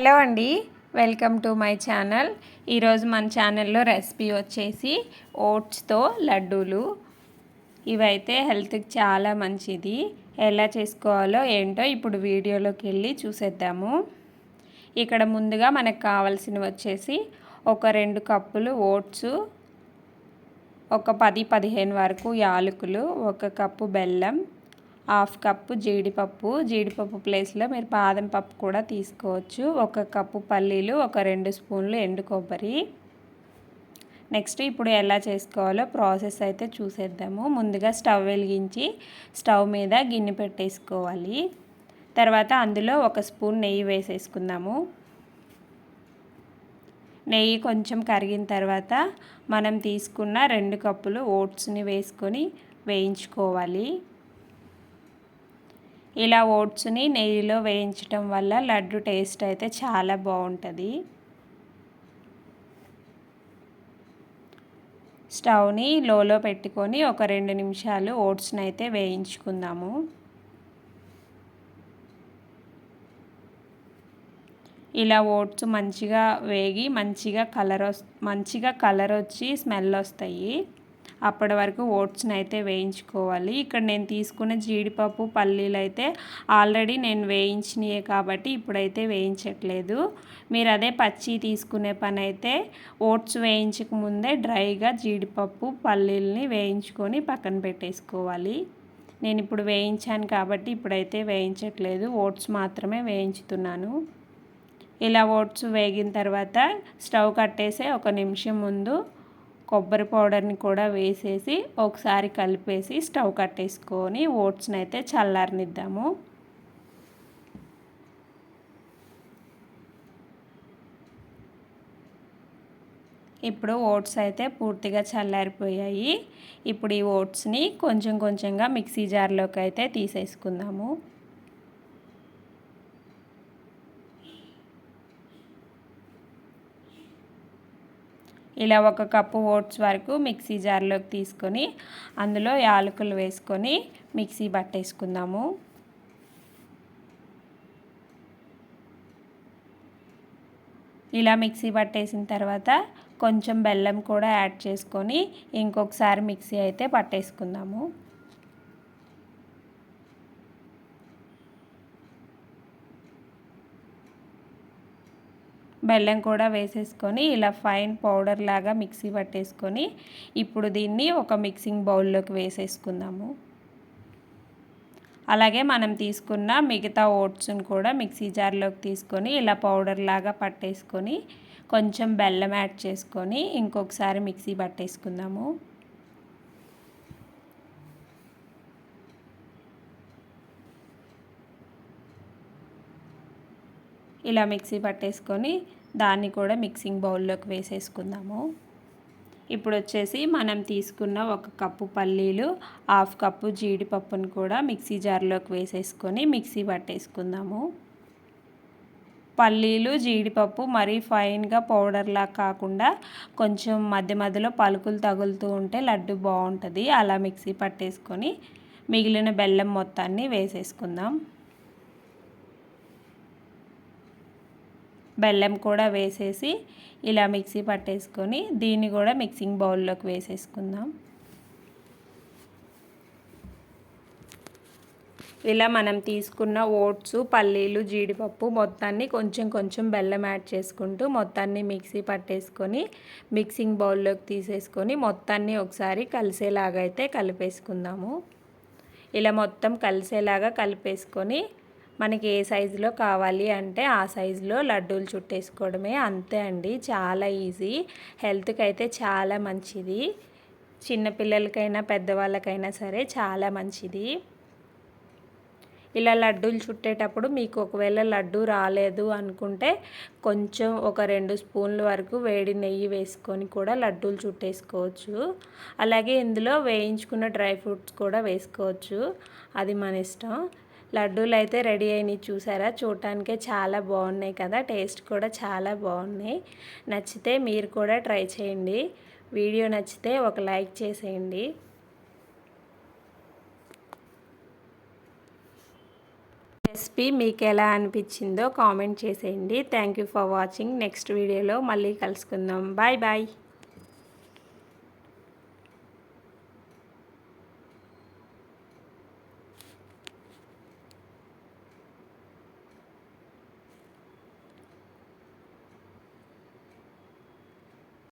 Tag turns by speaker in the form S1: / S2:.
S1: Hello అండి. Welcome to my channel. ఈరోజు మన ఛానల్లో రెసిపీ వచ్చేసి ఓట్స్తో లడ్డూలు. ఇవైతే హెల్త్కి చాలా మంచిది. ఎలా చేసుకోవాలో ఏంటో ఇప్పుడు వీడియోలోకి వెళ్ళి చూసేద్దాము. ఇక్కడ ముందుగా మనకు కావాల్సినవి వచ్చేసి ఒక రెండు కప్పులు ఓట్స్ ఒక పది పదిహేను వరకు యాలకులు ఒక కప్పు బెల్లం హాఫ్ కప్పు జీడిపప్పు. జీడిపప్పు ప్లేస్లో మీరు బాదం పప్పు కూడా తీసుకోవచ్చు. ఒక కప్పు పల్లీలు ఒక రెండు స్పూన్లు ఎండు కొబ్బరి. నెక్స్ట్ ఇప్పుడు ఎలా చేసుకోవాలో ప్రాసెస్ అయితే చూసేద్దాము. ముందుగా స్టవ్ వెలిగించి స్టవ్ మీద గిన్నె పెట్టేసుకోవాలి. తర్వాత అందులో ఒక స్పూన్ నెయ్యి వేసేసుకుందాము. నెయ్యి కొంచెం కరిగిన తర్వాత మనం తీసుకున్న రెండు కప్పులు ఓట్స్ని వేసుకొని వేయించుకోవాలి. ఇలా ఓట్స్ని నెయ్యిలో వేయించడం వల్ల లడ్డు టేస్ట్ అయితే చాలా బాగుంటుంది. స్టవ్ని లోలో పెట్టుకొని ఒక రెండు నిమిషాలు ఓట్స్ని అయితే వేయించుకుందాము. ఇలా ఓట్స్ మంచిగా వేగి మంచిగా కలర్ మంచిగా కలర్ వచ్చి స్మెల్ వస్తాయి. అప్పటి వరకు ఓట్స్ని అయితే వేయించుకోవాలి. ఇక్కడ నేను తీసుకున్న జీడిపప్పు పల్లీలు అయితే ఆల్రెడీ నేను వేయించినయే కాబట్టి ఇప్పుడైతే వేయించట్లేదు. మీరు అదే పచ్చి తీసుకునే పని అయితే ఓట్స్ వేయించక ముందే డ్రైగా జీడిపప్పు పల్లీలని వేయించుకొని పక్కన పెట్టేసుకోవాలి. నేను ఇప్పుడు వేయించాను కాబట్టి ఇప్పుడైతే వేయించట్లేదు. ఓట్స్ మాత్రమే వేయించుతున్నాను. ఇలా ఓట్స్ వేగిన తర్వాత స్టవ్ కట్టేసే ఒక నిమిషం ముందు కొబ్బరి పౌడర్ని కూడా వేసేసి ఒకసారి కలిపేసి స్టవ్ కట్టేసుకొని ఓట్స్ని అయితే చల్లారనిద్దాము. ఇప్పుడు ఓట్స్ అయితే పూర్తిగా చల్లారిపోయాయి. ఇప్పుడు ఈ ఓట్స్ని కొంచెం కొంచెంగా మిక్సీ జార్లోకి అయితే తీసేసుకుందాము. ఇలా ఒక కప్పు ఓట్స్ వరకు మిక్సీ జార్లోకి తీసుకొని అందులో యాలకులు వేసుకొని మిక్సీ పట్టేసుకుందాము ఇలా మిక్సీ పట్టేసిన తర్వాత కొంచెం బెల్లం కూడా యాడ్ చేసుకొని ఇంకొకసారి మిక్సీ అయితే పట్టేసుకుందాము. బెల్లం కూడా వేసేసుకొని ఇలా ఫైన్ పౌడర్ లాగా మిక్సీ పట్టేసుకొని ఇప్పుడు దీన్ని ఒక మిక్సింగ్ బౌల్లోకి వేసేసుకుందాము. అలాగే మనం తీసుకున్న మిగతా ఓట్స్ని కూడా మిక్సీ జార్లోకి తీసుకొని ఇలా పౌడర్ లాగా పట్టేసుకొని కొంచెం బెల్లం యాడ్ చేసుకొని ఇంకొకసారి మిక్సీ పట్టేసుకుందాము. ఇలా మిక్సీ పట్టేసుకొని దాన్ని కూడా మిక్సింగ్ బౌల్లోకి వేసేసుకుందాము. ఇప్పుడు వచ్చేసి మనం తీసుకున్న ఒక కప్పు పల్లీలు హాఫ్ కప్పు జీడిపప్పును కూడా మిక్సీ జార్లోకి వేసేసుకొని మిక్సీ పట్టేసుకుందాము. పల్లీలు జీడిపప్పు మరీ ఫైన్గా పౌడర్లా కాకుండా కొంచెం మధ్య మధ్యలో పలుకులు తగులుతూ ఉంటే లడ్డు బాగుంటుంది. అలా మిక్సీ పట్టేసుకొని మిగిలిన బెల్లం మొత్తాన్ని వేసేసుకుందాం. బెల్లం కూడా వేసేసి ఇలా మిక్సీ పట్టేసుకొని దీన్ని కూడా మిక్సింగ్ బౌల్లోకి వేసేసుకుందాం. ఇలా మనం తీసుకున్న ఓట్స్ పల్లీలు జీడిపప్పు మొత్తాన్ని కొంచెం కొంచెం బెల్లం యాడ్ చేసుకుంటూ మొత్తాన్ని మిక్సీ పట్టేసుకొని మిక్సింగ్ బౌల్లోకి తీసేసుకొని మొత్తాన్ని ఒకసారి కలిసేలాగా అయితే కలిపేసుకుందాము. ఇలా మొత్తం కలిసేలాగా కలిపేసుకొని మనకి ఏ సైజులో కావాలి అంటే ఆ సైజులో లడ్డూలు చుట్టేసుకోవడమే అంతే అండి. చాలా ఈజీ. హెల్త్కి అయితే చాలా మంచిది. చిన్నపిల్లలకైనా పెద్దవాళ్ళకైనా సరే చాలా మంచిది. ఇలా లడ్డూలు చుట్టేటప్పుడు మీకు ఒకవేళ లడ్డు రాలేదు అనుకుంటే కొంచెం ఒక రెండు స్పూన్ల వరకు వేడి నెయ్యి వేసుకొని కూడా లడ్డూలు చుట్టేసుకోవచ్చు. అలాగే ఇందులో వేయించుకున్న డ్రై ఫ్రూట్స్ కూడా వేసుకోవచ్చు. అది మన ఇష్టం. లడ్డూలు అయితే రెడీ అయినాయి చూసారా? చూడటానికే చాలా బాగున్నాయి కదా? టేస్ట్ కూడా చాలా బాగున్నాయి. నచ్చితే మీరు కూడా ట్రై చేయండి. వీడియో నచ్చితే ఒక లైక్ చేసేయండి. రెసిపీ మీకు ఎలా అనిపించిందో కామెంట్ చేసేయండి. Thank you for watching. Next వీడియోలో మళ్ళీ కలుసుకుందాం. Bye bye.